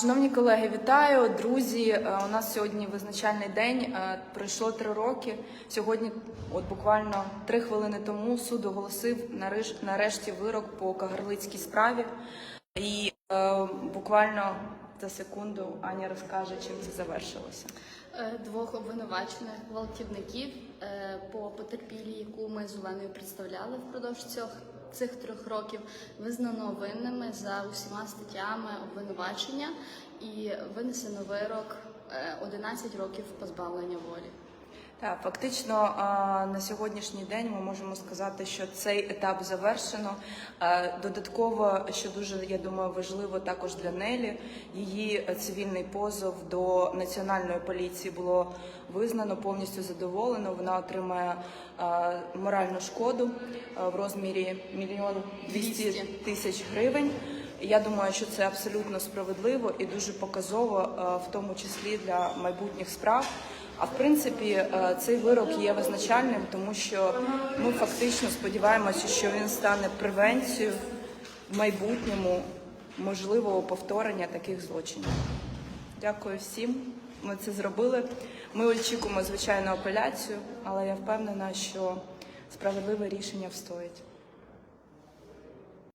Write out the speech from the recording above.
Шановні колеги, вітаю, друзі. Е, У нас сьогодні визначальний день. Е, Пройшло три роки. Сьогодні, от буквально три хвилини тому, суд оголосив нарешті вирок по кагарлицькій справі. І е, буквально за секунду Аня розкаже, чим це завершилося. Двох обвинувачених гвалтівників по потерпілій, яку ми з Оленою представляли впродовж цих, цих трьох років, визнано винними за усіма статтями обвинувачення і винесено вирок е, 11 років позбавлення волі. Так, фактично на сьогоднішній день ми можемо сказати, що цей етап завершено. Додатково, що дуже я думаю, важливо також для Нелі, її цивільний позов до національної поліції було визнано повністю задоволено. Вона отримає моральну шкоду в розмірі мільйон двісті тисяч гривень. Я думаю, що це абсолютно справедливо і дуже показово, в тому числі для майбутніх справ. А в принципі, е, цей вирок є визначальним, тому що ми фактично сподіваємося, що він стане превенцією в майбутньому можливого повторення таких злочинів. Дякую всім. Ми це зробили. Ми очікуємо звичайно апеляцію, але я впевнена, що справедливе рішення встоїть.